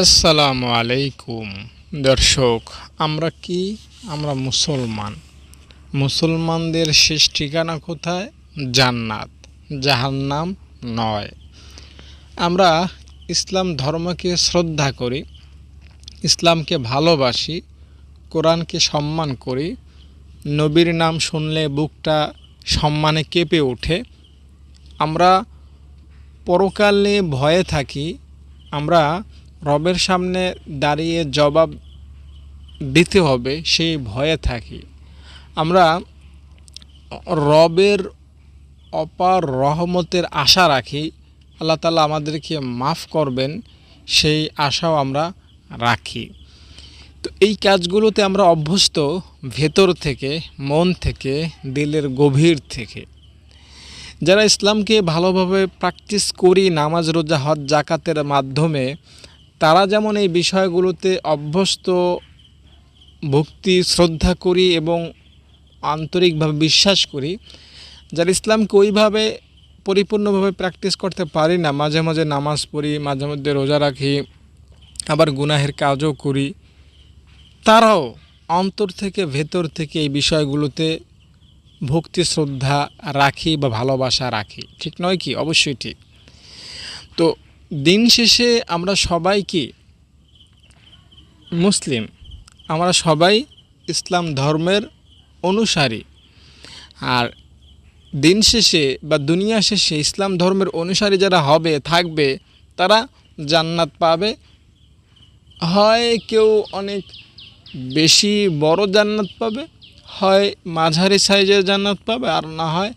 আসসালামু আলাইকুম, দর্শক, আমরা কি? আমরা মুসলমান। মুসলমানদের শেষ ঠিকানা কোথায়? জান্নাত যাহার নাম নয়। আমরা ইসলাম ধর্মকে শ্রদ্ধা করি, ইসলামকে ভালোবাসি, কোরআনকে সম্মান করি, নবীর নাম শুনলে বুকটা সম্মানে কেঁপে ওঠে। আমরা পরকালে ভয়ে থাকি, আমরা রবের সামনে দাঁড়িয়ে জবাব দিতে হবে, সেই ভয়ে থাকি। আমরা রবের অপার রহমতের আশা রাখি, আল্লাহ তালা আমাদেরকে মাফ করবেন, সেই আশাও আমরা রাখি। তো এই কাজগুলোতে আমরা অভ্যস্ত ভেতর থেকে, মন থেকে, দিলের গভীর থেকে। যারা ইসলামকে ভালোভাবে প্র্যাকটিস করি, নামাজ, রোজা, হজ, জাকাতের মাধ্যমে তারা যেমন এই বিষয়গুলোতে অভ্যস্ত, ভক্তি, শ্রদ্ধা করি এবং আন্তরিকভাবে বিশ্বাস করি, যারা ইসলামকে ওইভাবে পরিপূর্ণভাবে প্র্যাকটিস করতে পারি না, মাঝে মাঝে নামাজ পড়ি, মাঝে মধ্যে রোজা রাখি, আবার গুনাহের কাজও করি, তারাও অন্তর থেকে ভেতর থেকে এই বিষয়গুলোতে ভক্তি, শ্রদ্ধা রাখি বা ভালোবাসা রাখি। ঠিক নয় কি? অবশ্যই ঠিক। তো দিন শেষে আমরা সবাই কি মুসলিম? আমরা সবাই ইসলাম ধর্মের অনুসারী। আর দিন শেষে বা দুনিয়া শেষে ইসলাম ধর্মের অনুসারী যারা হবে, থাকবে, তারা জান্নাত পাবে। হয় কেউ অনেক বেশি বড় জান্নাত পাবে, হয় মাঝারি সাইজের জান্নাত পাবে, আর না হয়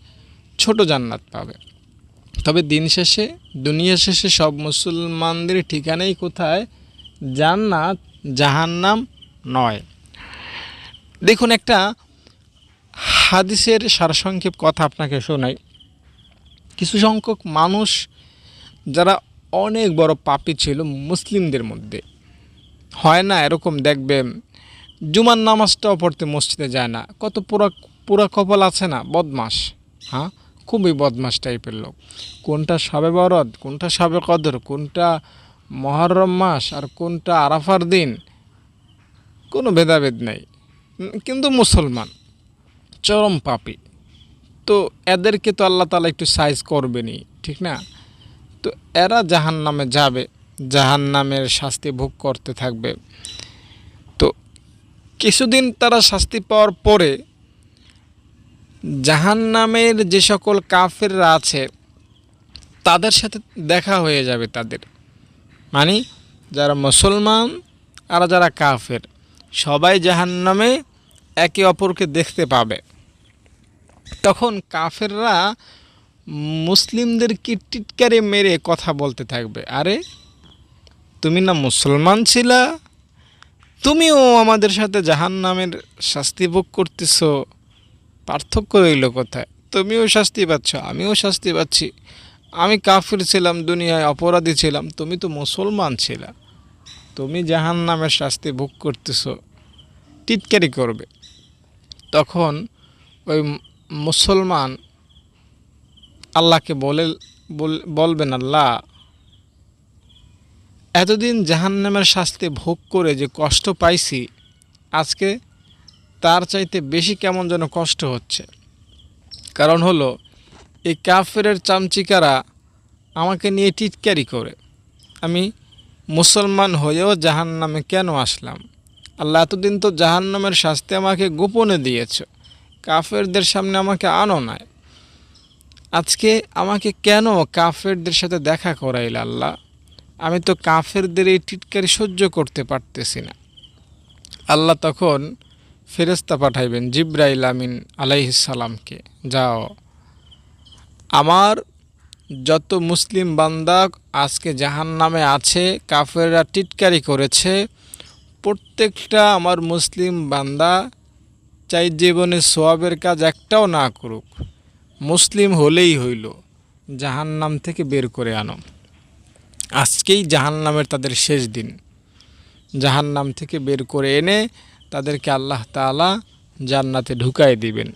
ছোট জান্নাত পাবে। তবে দিন শেষে, দুনিয়া শেষে সব মুসলমানদের ঠিকানাই কোথায়? জান্নাত, জাহান্নাম নয়। দেখুন, একটা হাদিসের সারসংক্ষেপ কথা আপনাকে শোনাই। কিছু সংখ্যক মানুষ যারা অনেক বড় পাপি ছিল মুসলিমদের মধ্যে। হয় না এরকম দেখবে জুমার নামাজটাও পড়তে মসজিদে যায় না। কত পুরা পুরা কপাল আছে না? বদমাস হ্যাঁ? খুবই বদমাস টাইপের লোক। কোনটা সাবে বরদ, কোনটা সাবে কদর, কোনটা মহরম মাস আর কোনটা আরাফার দিন, কোনো ভেদাভেদ নেই। কিন্তু মুসলমান, চরম পাপি। তো এদেরকে তো আল্লাহ তালা একটু সাইজ করবেনি ঠিক না? তো এরা জাহান নামে যাবে জাহান নামের শাস্তি ভোগ করতে থাকবে। তো কিছুদিন তারা শাস্তি পাওয়ার পরে জাহান নামের যে সকল কাফেররা আছে, তাদের সাথে দেখা হয়ে যাবে তাদের। মানে যারা মুসলমান আর যারা কাফের, সবাই জাহান নামে একে অপরকে দেখতে পাবে। তখন কাফেররা মুসলিমদেরকে টিটকারে মেরে কথা বলতে থাকবে। আরে, তুমি না মুসলমান ছিলা? তুমিও আমাদের সাথে জাহান নামের শাস্তি ভোগ করতেছ। পার্থক্য রইল কোথায়? তুমিও শাস্তি পাচ্ছ, আমিও শাস্তি পাচ্ছি। আমি কাফির ছিলাম, দুনিয়ায় অপরাধী ছিলাম, তুমি তো মুসলমান ছিলা। তুমি জাহান নামের শাস্তি ভোগ করতেছ, টিটকারি করবে। তখন ওই মুসলমান আল্লাহকে বলে, বলবেন, আল্লাহ, এতদিন জাহান্নামের শাস্তি ভোগ করে যে কষ্ট পাইছি, আজকে তার চাইতে বেশি কেমন যেন কষ্ট হচ্ছে। কারণ হলো, এই কাফের চামচিকারা আমাকে নিয়ে টিটকারি করে। আমি মুসলমান হয়েও জাহান নামে কেন আসলাম? আল্লাহ এতদিন তো জাহান নামের শাস্তি আমাকে গোপনে দিয়েছ। কাফেরদের সামনে আমাকে আনো নাই। আজকে আমাকে কেন কাফেরদের সাথে দেখা করাইল আল্লাহ? আমি তো কাফেরদের এই টিটকারি সহ্য করতে পারতেছি না। আল্লাহ তখন ফেরেস্তা পাঠাইবেন জিব্রাইল আমিন আলাইহিসালামকে যাও। আমার যত মুসলিম বান্দা আজকে জাহান নামে আছে, কাফেররা টিটকারি করেছে, প্রত্যেকটা আমার মুসলিম বান্দা চাই জীবনে সোয়াবের কাজ একটাও না করুক, মুসলিম হলেই হইল জাহান নাম থেকে বের করে আনো। আজকেই জাহান নামের তাদের শেষ দিন। জাহান নাম থেকে বের করে এনে তাদেরকে আল্লাহ তালা জান্নাতে ঢুকাই দিবেন।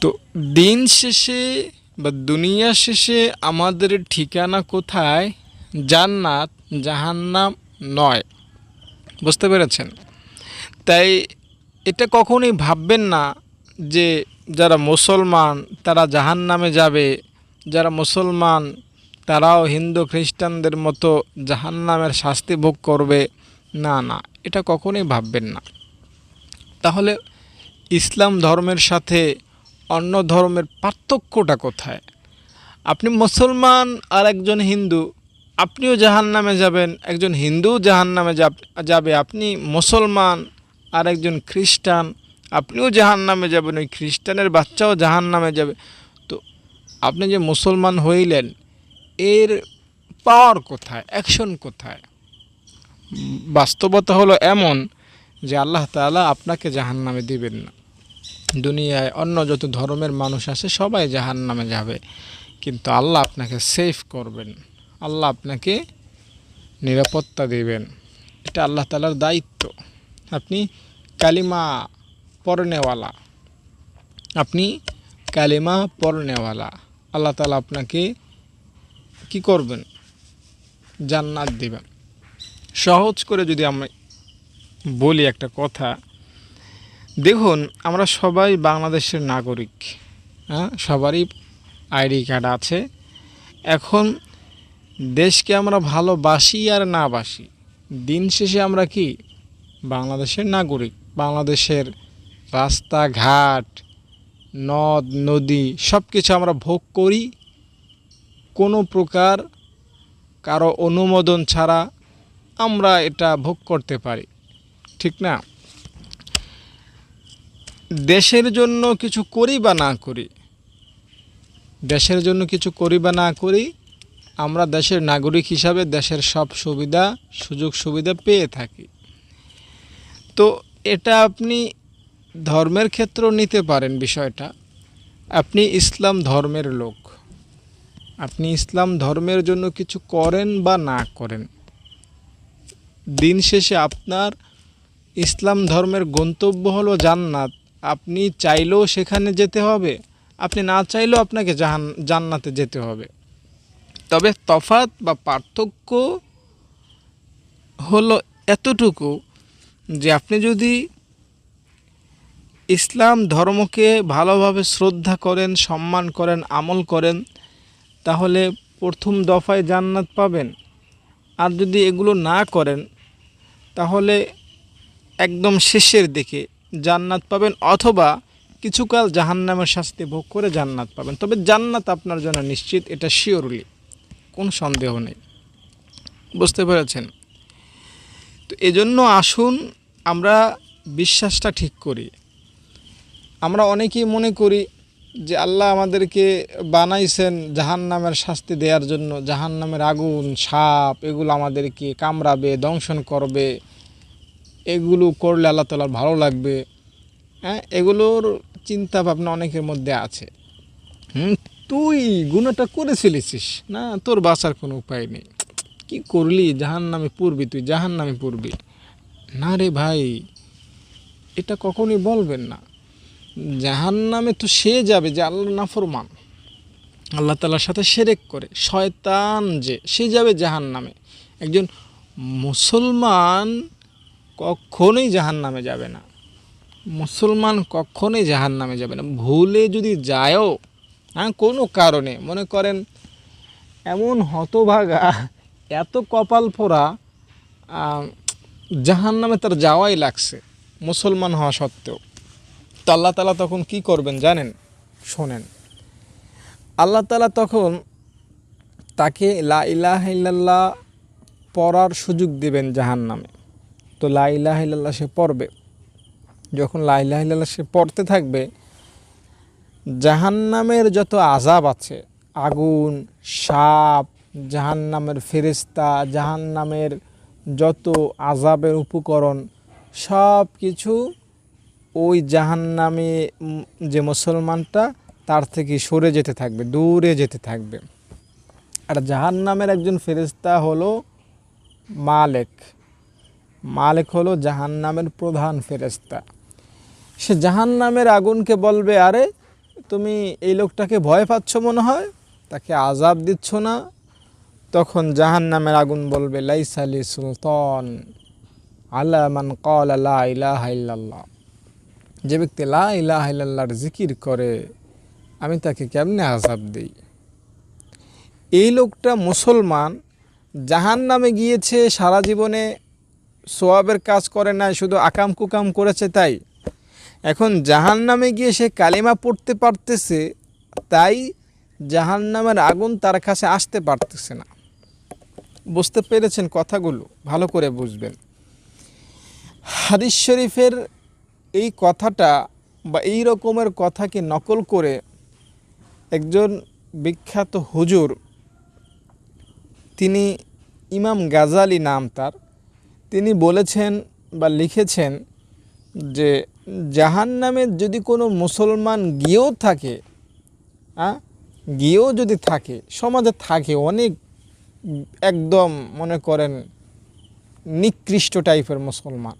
তো দিন শেষে বা দুনিয়া শেষে আমাদের ঠিকানা কোথায়? জান্নাত, জাহান্নাম নয়। বুঝতে পেরেছেন? তাই এটা কখনোই ভাববেন না যে যারা মুসলমান তারা জাহান নামে যাবে। যারা মুসলমান তারাও হিন্দু খ্রিস্টানদের মতো জাহান নামের শাস্তি ভোগ করবে। না না এটা কখনোই ভাববেন না। তাহলে ইসলাম ধর্মের সাথে অন্য ধর্মের পার্থক্যটা কোথায়? আপনি মুসলমান আর একজন হিন্দু, আপনিও জাহান নামে যাবেন, একজন হিন্দু জাহান নামে যাবে, আপনি মুসলমান আর একজন খ্রিস্টান, আপনিও জাহান নামে যাবেন, ওই খ্রিস্টানের বাচ্চাও জাহান নামে যাবে। তো আপনি যে মুসলমান হইলেন, এর পাওয়ার কোথায়? অ্যাকশন কোথায়? বাস্তবতা হলো এমন যে আল্লাহ তাআলা আপনাকে জাহান নামে দিবেন না। দুনিয়ায় অন্য যত ধর্মের মানুষ আছে সবাই জাহান নামে যাবে। কিন্তু আল্লাহ আপনাকে সেফ করবেন। আল্লাহ আপনাকে নিরাপত্তা দেবেন। এটা আল্লাহ তালার দায়িত্ব। আপনি কালিমা পরনেওয়ালা আপনি কালিমা পরনেওয়ালা আল্লাহ তালা আপনাকে কি করবেন? জান্নাত দিবেন। সহজ করে যদি আমি বলি একটা কথা, দেখুন, আমরা সবাই বাংলাদেশের নাগরিক হ্যাঁ? সবারই আইডি কার্ড আছে। এখন দেশকে আমরা ভালোবাসি আর না বাসি, দিন শেষে আমরা কি? বাংলাদেশের নাগরিক, বাংলাদেশের রাস্তাঘাট, নদ, নদী সব কিছু আমরা ভোগ করি। কোনো প্রকার কারও অনুমোদন ছাড়া আমরা এটা ভোগ করতে পারি। ঠিক না? দেশের জন্য কিছু করি বা না করি? দেশের জন্য কিছু করি বা না করি, আমরা দেশের নাগরিক হিসাবে দেশের সব সুবিধা, সুযোগ সুবিধা পেয়ে থাকি। তো এটা আপনি ধর্মের ক্ষেত্রেও নিতে পারেন বিষয়টা। আপনি ইসলাম ধর্মের লোক। আপনি ইসলাম ধর্মের জন্য কিছু করেন বা না করেন। দিন শেষে আপনার ইসলাম ধর্মের গন্তব্য হলো জান্নাত। আপনি চাইলেও সেখানে যেতে হবে, আপনি না চাইলেও আপনাকে জাহান, জান্নাতে যেতে হবে। তবে তফাত বা পার্থক্য হলো এতটুকু যে আপনি যদি ইসলাম ধর্মকে ভালোভাবে শ্রদ্ধা করেন, সম্মান করেন, আমল করেন, তাহলে প্রথম দফায় জান্নাত পাবেন। আর যদি এগুলো না করেন তাহলে একদম শেষের দিকে জান্নাত পাবেন অথবা কিছুকাল জাহান্নামের শাস্তি ভোগ করে জান্নাত পাবেন। তবে জান্নাত আপনার জন্য নিশ্চিত, এটা শিওরলি কোনো সন্দেহ নেই। বুঝতে পেরেছেন? তো এজন্য আসুন, আমরা বিশ্বাসটা ঠিক করি। আমরা অনেকেই মনে করি যে আল্লাহ আমাদেরকে বানাইছেন জাহান নামের শাস্তি দেওয়ার জন্য জাহান নামের আগুন, সাপ, এগুলো আমাদেরকে কামড়াবে, দংশন করবে। এগুলো করলে আল্লাহ তালার ভালো লাগবে। হ্যাঁ এগুলোর চিন্তা ভাবনা অনেকের মধ্যে আছে। হুম, তুই গুণাটা করেছিলিস না, তোর বাঁচার কোনো উপায় নেই। কি করলি? জাহান নামে পড়বি তুই জাহান নামে পড়বি। না রে ভাই, এটা কখনই বলবেন না। জাহান নামে তো সে যাবে যে আল্লাহ নাফরমান। আল্লাহ তালার সাথে সেরেক করে, শয়তান যে, সে যাবে জাহান নামে একজন মুসলমান কখনোই জাহান নামে যাবে না। মুসলমান কখনোই জাহান নামে যাবে না। ভুলে যদি যায়ও হ্যাঁ কোনো কারণে, মনে করেন এমন হতভাগা, এত কপাল ফোরা জাহান নামে তার যাওয়াই লাগছে, মুসলমান হওয়া সত্ত্বেও। তো আল্লাহ তালা তখন কি করবেন জানেন? শোনেন। আল্লাহ তালা তখন তাকে লা পড়ার সুযোগ দিবেন জাহান নামে তো লা সে পড়বে। যখন লা সে পড়তে থাকবে, জাহান্নামের যত আজাব আছে, আগুন, সাপ, জাহান্নামের ফেরিস্তা জাহান্নামের যত আজাবের উপকরণ সব কিছু ওই জাহান্নামে যে মুসলমানটা, তার থেকে সরে যেতে থাকবে, দূরে যেতে থাকবে। আর জাহান্নামের একজন ফেরিস্তা হলো মালেক। মালেক হলো জাহান্নামের প্রধান ফেরেস্তা সে জাহান্নামের আগুনকে বলবে, আরে, তুমি এই লোকটাকে ভয় পাচ্ছ মনে হয়? তাকে আজাব দিচ্ছ না? তখন জাহান নামের আগুন বলবে লাইসালি সুলতান আল্লাহ মান কল আল্লাহ ইল্লাল্লাহ। যে ব্যক্তি লা জিকির করে, আমি তাকে কেমনে আজাব দিই? এই লোকটা মুসলমান জাহান নামে গিয়েছে, সারা জীবনে সোয়াবের কাজ করে নাই, শুধু আকাম কুকাম করেছে তাই। এখন জাহান নামে গিয়ে সে কালিমা পড়তে পারতেছে, তাই জাহান নামের আগুন তার কাছে আসতে পারতেছে না। বুঝতে পেরেছেন কথাগুলো, ভালো করে বুঝবেন। হাদিস শরীফের এই কথাটা বা এই রকমের কথাকে নকল করে একজন বিখ্যাত হুজুর, তিনি ইমাম গাজালি নাম তার, তিনি বলেছেন বা লিখেছেন যে জাহান নামে যদি কোনো মুসলমান গিয়েও থাকে হ্যাঁ গিয়েও যদি থাকে, সমাজে থাকে, অনেক একদম মনে করেন নিকৃষ্ট টাইপের মুসলমান,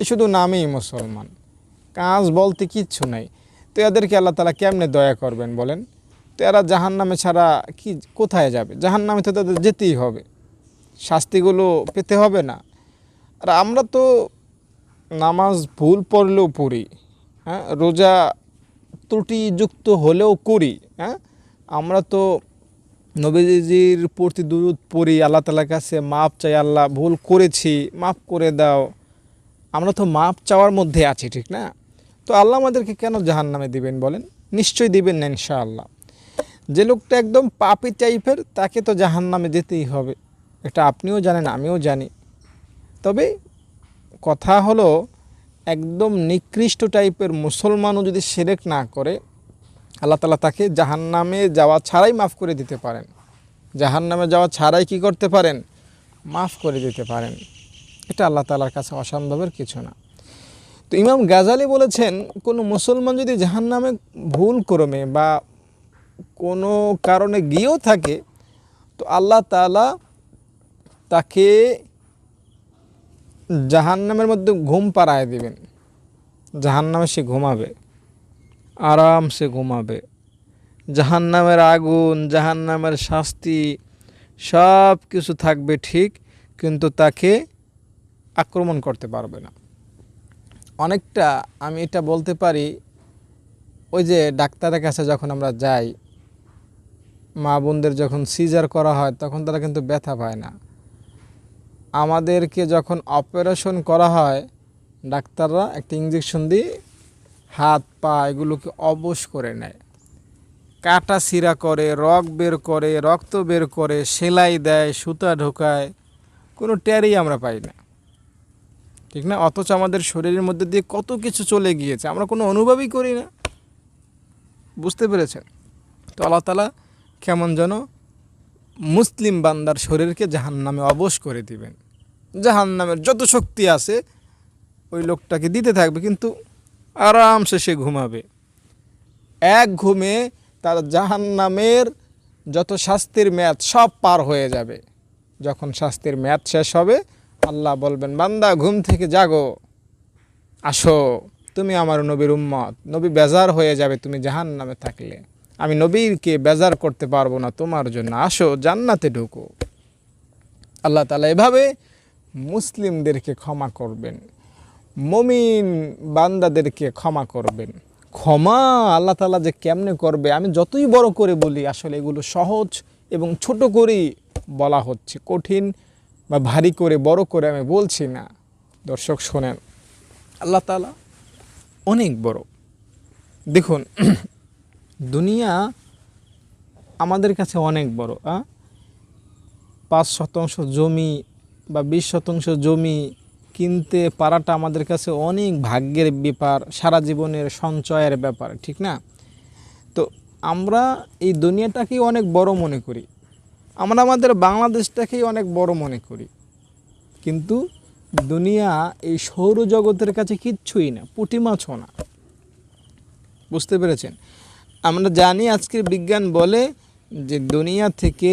এ শুধু নামেই মুসলমান। কাজ বলতে কিচ্ছু নাই। তো এদেরকে আল্লাহ তালা কেমনে দয়া করবেন বলেন? তো এরা জাহান নামে ছাড়া কি, কোথায় যাবে? জাহান নামে তো তাদের যেতেই হবে। শাস্তিগুলো পেতে হবে না। আর আমরা তো নামাজ ভুল পড়লেও পড়ি হ্যাঁ? রোজা ত্রুটিযুক্ত হলেও করি হ্যাঁ? আমরা তো নবীজির প্রতি দুরুদ পড়ি, আল্লাহ তালার কাছে মাপ চাই, আল্লাহ ভুল করেছি, মাফ করে দাও। আমরা তো মাপ চাওয়ার মধ্যে আছি, ঠিক না? তো আল্লাহ আমাদেরকে কেন জাহান নামে দিবেন বলেন? নিশ্চয়ই দিবেন না ইনশাআল্লাহ। যে লোকটা একদম পাপি টাইপের, তাকে তো জাহান নামে যেতেই হবে। এটা আপনিও জানেন, আমিও জানি। তবে কথা হলো, একদম নিকৃষ্ট টাইপের মুসলমানও যদি সেরেক না করে, আল্লাহ তালা তাকে জাহান নামে যাওয়া ছাড়াই মাফ করে দিতে পারেন। জাহান নামে যাওয়া ছাড়াই কি করতে পারেন? মাফ করে দিতে পারেন। এটা আল্লাহ তালার কাছে অসম্ভবের কিছু না। তো ইমাম গাজালি বলেছেন, কোনো মুসলমান যদি জাহান নামে ভুল করমে বা কোনো কারণে গিয়েও থাকে, তো আল্লাহ তালা তাকে জাহান্নামের মধ্যে ঘুম পাড়ায় দিবেন। জাহান্নামে সে ঘুমাবে আরামসে ঘুমাবে। জাহান্নামের আগুন, জাহান্নামের শাস্তি সব কিছু থাকবে ঠিক, কিন্তু তাকে আক্রমণ করতে পারবে না। অনেকটা আমি এটা বলতে পারি, ওই যে ডাক্তারের কাছে যখন আমরা যাই, মা বোনদের যখন সিজার করা হয়, তখন তারা কিন্তু ব্যথা পায় না। আমাদেরকে যখন অপারেশন করা হয়, ডাক্তাররা একটা ইঞ্জেকশন দিয়ে হাত, পা এগুলোকে অবশ করে নেয়। কাটা সিরা করে রক বের করে, রক্ত বের করে, সেলাই দেয়, সুতা ঢোকায়, কোনো ট্যারি আমরা পাই না। ঠিক না? অথচ আমাদের শরীরের মধ্যে দিয়ে কত কিছু চলে গিয়েছে। আমরা কোনো অনুভবই করি না। বুঝতে পেরেছেন? তো আল্লাহ তালা কেমন যেন মুসলিম বান্দার শরীরকে জাহান নামে অবশ করে দিবেন। জাহান নামের যত শক্তি আছে, ওই লোকটাকে দিতে থাকবে, কিন্তু আরামসে সে ঘুমাবে। এক ঘুমে তার জাহান নামের যত শাস্তির মেয়াদ সব পার হয়ে যাবে। যখন শাস্তির মেয়াদ শেষ হবে আল্লাহ বলবেন, বান্দা, ঘুম থেকে জাগো। আসো, তুমি আমার নবীর উম্মত। নবী বেজার হয়ে যাবে, তুমি জাহান নামে থাকলে। আমি নবীরকে বেজার করতে পারব না তোমার জন্য। আসো, জান্নাতে ঢুকো। আল্লাহ তালা এভাবে মুসলিমদেরকে ক্ষমা করবেন। মমিন বান্দাদেরকে ক্ষমা করবেন। ক্ষমা আল্লাহ তালা যে কেমনে করবে, আমি যতই বড় করে বলি, আসলে এগুলো সহজ এবং ছোট করেই বলা হচ্ছে। কঠিন বা ভারী করে, বড় করে আমি বলছি না। দর্শক, শোনেন। আল্লাহ তালা অনেক বড়। দেখুন, দুনিয়া আমাদের কাছে অনেক বড়, আ? পাঁচ শতাংশ জমি বা বিশ শতাংশ জমি কিনতে পারাটা আমাদের কাছে অনেক ভাগ্যের ব্যাপার, সারা জীবনের সঞ্চয়ের ব্যাপার, ঠিক না? তো আমরা এই দুনিয়াটাকেই অনেক বড় মনে করি। আমরা আমাদের বাংলাদেশটাকেই অনেক বড় মনে করি। কিন্তু দুনিয়া এই সৌরজগতের কাছে কিচ্ছুই না, পুঁটি মাছও না। বুঝতে পেরেছেন? আমরা জানি আজকের বিজ্ঞান বলে যে দুনিয়া থেকে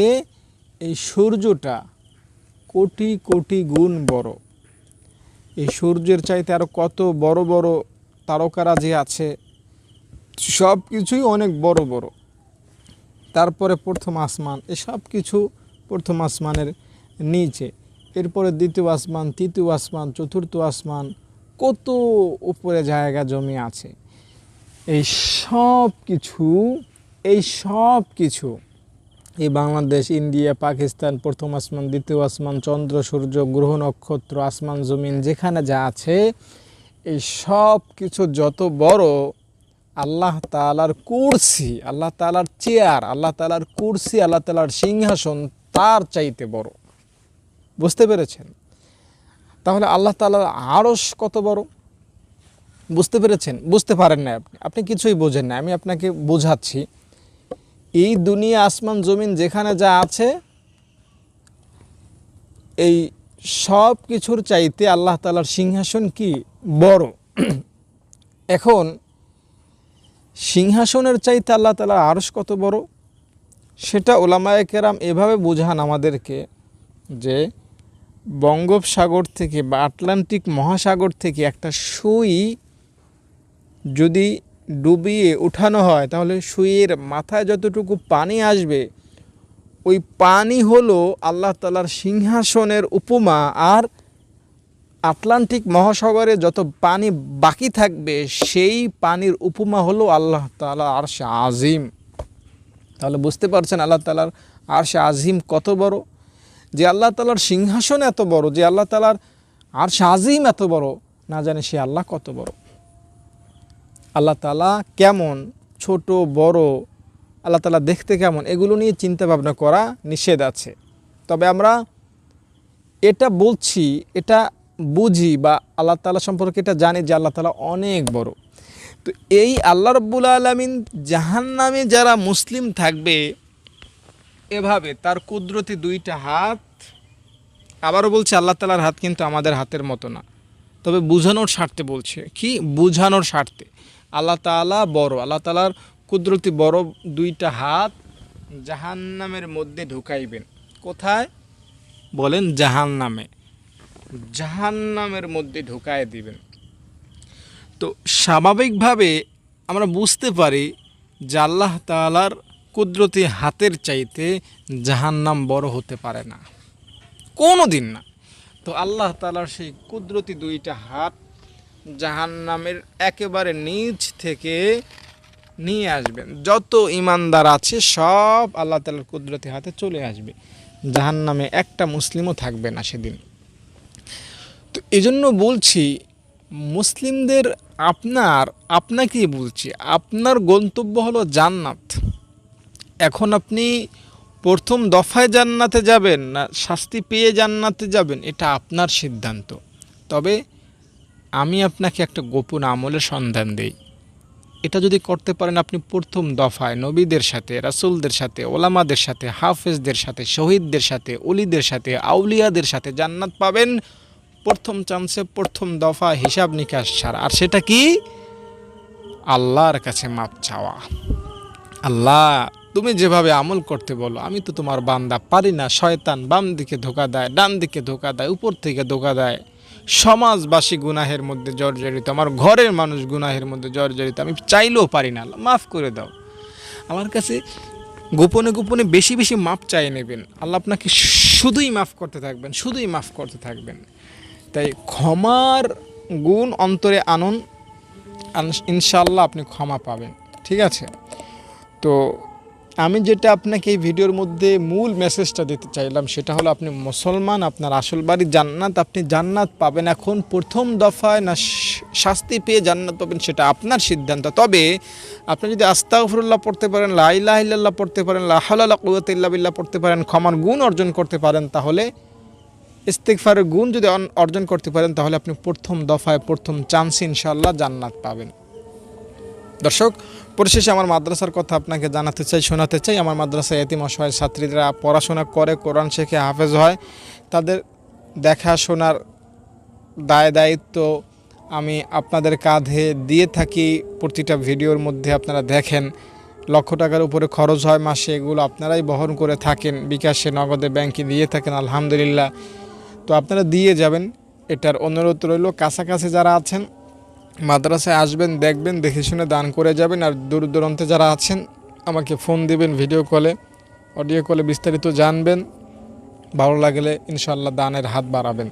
এই সূর্যটা কোটি কোটি গুণ বড়। এই সূর্যের চাইতে আরও কত বড় বড় তারকারা যে আছে সব কিছুই অনেক বড় বড়। তারপরে প্রথম আসমান এসব কিছু প্রথম আসমানের নিচে। এরপরে দ্বিতীয় আসমান, তৃতীয় আসমান, চতুর্থ আসমান, কত উপরে জায়গা জমি আছে। এই সব কিছু, এই সব কিছু এই বাংলাদেশ, ইন্ডিয়া, পাকিস্তান, প্রথম আসমান, দ্বিতীয় আসমান, চন্দ্র, সূর্য, গ্রহ, নক্ষত্র, আসমান, জমিন, যেখানে যা আছে, এই সব কিছু যত বড় আল্লাহ তালার কুরসি, আল্লাহ তালার চেয়ার, আল্লাহ তালার কুরসি, আল্লাহ তালার সিংহাসন তার চাইতে বড়। বুঝতে পেরেছেন? তাহলে আল্লাহ তালার আড়স কত বড়? বুঝতে পেরেছেন? বুঝতে পারেন না আপনি। আপনি কিছুই বোঝেন না আমি আপনাকে বোঝাচ্ছি, এই দুনিয়া, আসমান, জমিন, যেখানে যা আছে, এই সব কিছুর চাইতে আল্লাহ তালার সিংহাসন কি বড়? এখন সিংহাসনের চাইতে আল্লাহ তালার আরস কত বড়? সেটা ওলামায় কেরাম এভাবে বোঝান আমাদেরকে যে বঙ্গোপসাগর থেকে বা আটলান্টিক মহাসাগর থেকে একটা সুই যদি ডুবিয়ে উঠানো হয়, তাহলে সুইয়ের মাথায় যতটুকু পানি আসবে, ওই পানি হলো আল্লাহ তালার সিংহাসনের উপমা আর আটলান্টিক মহাসাগরে যত পানি বাকি থাকবে, সেই পানির উপমা হলো আল্লাহ তালা আরশে আজিম। তাহলে বুঝতে পারছেন আল্লাহ তালার আরশে আজিম কত বড়? যে আল্লাহ তালার সিংহাসন এত বড়, যে আল্লাহ তালার আরশে আজিম এত বড়, না জানে সে আল্লাহ কত বড়। আল্লাহ তালা কেমন? ছোট, বড়, আল্লাহ তালা দেখতে কেমন? এগুলো নিয়ে চিন্তা ভাবনা করা নিষেধ আছে। তবে আমরা এটা বলছি, এটা বুঝি বা আল্লাহ তালা সম্পর্কে এটা জানি যে আল্লাহ তালা অনেক বড়। তো এই আল্লাহ রব্বুল আলমিন জাহান নামে যারা মুসলিম থাকবে, এভাবে তার কুদরতি দুইটা হাত, আবারও বলছে আল্লাহ তালার হাত কিন্তু আমাদের হাতের মতো না। তবে বুঝানোর স্বার্থে বলছে। কি? বুঝানোর স্বার্থে। আল্লাহ তালা বড়। আল্লাহ তালার কুদরতি বড় দুইটা হাত জাহান্নামের মধ্যে ঢুকাইবেন। কোথায়? বলেন জাহান্নামে। জাহান্নামের মধ্যে ঢুকায় দিবেন। তো স্বাভাবিকভাবে আমরা বুঝতে পারি যে আল্লাহ তালার কুদরতি হাতের চাইতে জাহান্নাম বড় হতে পারে না। কোনো দিন না। তো আল্লাহ তালার সেই কুদরতি দুইটা হাত জাহান্নামের একেবারে নিচ থেকে নিয়ে আসবেন। যত ইমানদার আছে সব আল্লাহ তালার কুদরতি হাতে চলে আসবে। জাহান্নামে একটা মুসলিমও থাকবে না সেদিন। তো এই জন্য বলছি, মুসলিমদের আপনার, আপনাকেই বলছি, আপনার গন্তব্য হলো জান্নাত। এখন আপনি প্রথম দফায় জান্নাতে যাবেন না, শাস্তি পেয়ে জান্নাতে যাবেন, এটা আপনার সিদ্ধান্ত। তবে আমি আপনাকে একটা গোপন আমলের সন্ধান দেই। এটা যদি করতে পারেন আপনি প্রথম দফায় নবীদের সাথে, রাসুলদের সাথে, ওলামাদের সাথে, হাফেজদের সাথে, শহীদদের সাথে অলিদের সাথে, আউলিয়াদের সাথে জান্নাত পাবেন। প্রথম চান্সে প্রথম দফা হিসাব নিকাশ ছাড়া। আর সেটা কি? আল্লাহর কাছে মাপ চাওয়া। আল্লাহ, তুমি যেভাবে আমল করতে বলো, আমি তো তোমার বান্দা, পারি না। শয়তান বাম দিকে ধোকা দেয়, ডান দিকে ধোকা দেয়, উপর থেকে ধোকা দেয়। সমাজবাসী গুনাহের মধ্যে জর্জরিত, আমার ঘরের মানুষ গুনাহের মধ্যে জর্জরিত, আমি চাইলেও পারি না। মাফ করে দাও। আমার কাছে গোপনে গোপনে বেশি বেশি মাপ চাই নেবেন। আল্লাহ আপনাকে শুধুই মাফ করতে থাকবেন, শুধুই মাফ করতে থাকবেন। তাই ক্ষমার গুণ অন্তরে আনন, আন- ইনশাল্লাহ আপনি ক্ষমা পাবেন। ঠিক আছে? তো আমি যেটা আপনাকে এই ভিডিওর মধ্যে মূল মেসেজটা দিতে চাইলাম, সেটা হলো আপনি মুসলমান, আপনার আসল বাড়ি জান্নাত, আপনি জান্নাত পাবেন এখন প্রথম দফায় না শাস্তি পেয়ে জান্নাত পাবেন সেটা আপনার সিদ্ধান্ত। তবে আপনি যদি আস্তাগফিরুল্লাহ পড়তে পারেন, লা ইলাহা ইল্লাল্লাহ পড়তে পারেন, লা হাওলা ওয়ালা বিল্লাহ পড়তে পারেন, ক্ষমার গুণ অর্জন করতে পারেন, তাহলে ইস্তেগফারের গুণ যদি অর্জন করতে পারেন, তাহলে আপনি প্রথম দফায় প্রথম চান্স ইনশাল্লাহ জান্নাত পাবেন। দর্শক, পরিশেষে আমার মাদ্রাসার কথা আপনাকে জানাতে চাই, শোনাতে চাই। আমার মাদ্রাসায় এতিম অসহায় ছাত্রীরা পড়াশোনা করে, কোরআন শেখে, হাফেজ হয়। তাদের দেখাশোনার দায় দায়িত্ব আমি আপনাদের কাঁধে দিয়ে থাকি। প্রতিটা ভিডিওর মধ্যে আপনারা দেখেন, লক্ষ টাকার উপরে খরচ হয় মাসে। এগুলো আপনারাই বহন করে থাকেন। বিকাশে, নগদে, ব্যাংকে দিয়ে থাকেন। আলহামদুলিল্লাহ। তো আপনারা দিয়ে যাবেন। এটার অনুরোধ রইল কাছাকাছি যারা আছেন মাদ্রাসায় আসবেন দেখবেন দেখে শুনে দান করে যাবেন। আর দূর দূরান্তে যারা আছেন আমাকে ফোন দিবেন ভিডিও কলে অডিও কলে বিস্তারিত জানবেন। ভালো লাগলে ইনশাল্লাহ দানের হাত বাড়াবেন।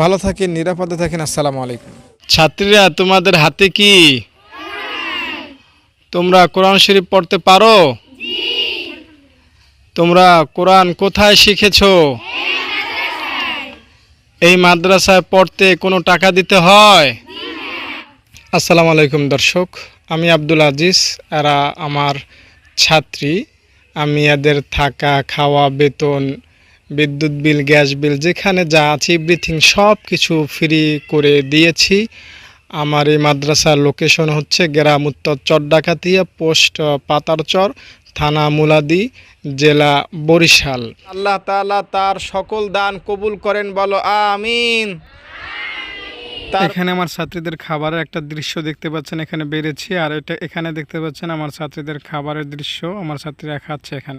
ভালো থাকেন নিরাপদে থাকেন আসসালামু আলাইকুম। ছাত্রীরা তোমাদের হাতে কি? তোমরা কোরআন শরীফ পড়তে পারো? তোমরা কোরআন কোথায় শিখেছো? এই মাদ্রাসায় পড়তে কোনো টাকা দিতে হয়? আসসালামু আলাইকুম দর্শক, আমি আব্দুল আজিজ, এরা আমার ছাত্রী। আমি এদের থাকা, খাওয়া, বেতন, বিদ্যুৎ বিল, গ্যাস বিল, যেখানে যা আছে এভরিথিং সব কিছু ফ্রি করে দিয়েছি। আমার এই মাদ্রাসার লোকেশন হচ্ছে গ্রাম উত্তর চরডাকাতিয়া পোস্ট পাতারচর থানা মুলাদি জেলা বরিশাল। আল্লাহ তালা তার সকল দান কবুল করেন বলো আমিন। এখানে আমার ছাত্রীদের খাবারের একটা দৃশ্য দেখতে পাচ্ছেন এখানে বেড়েছি আর এটা এখানে দেখতে পাচ্ছেন আমার ছাত্রীদের খাবারের দৃশ্য আমার ছাত্রীরা খাচ্ছে এখানে।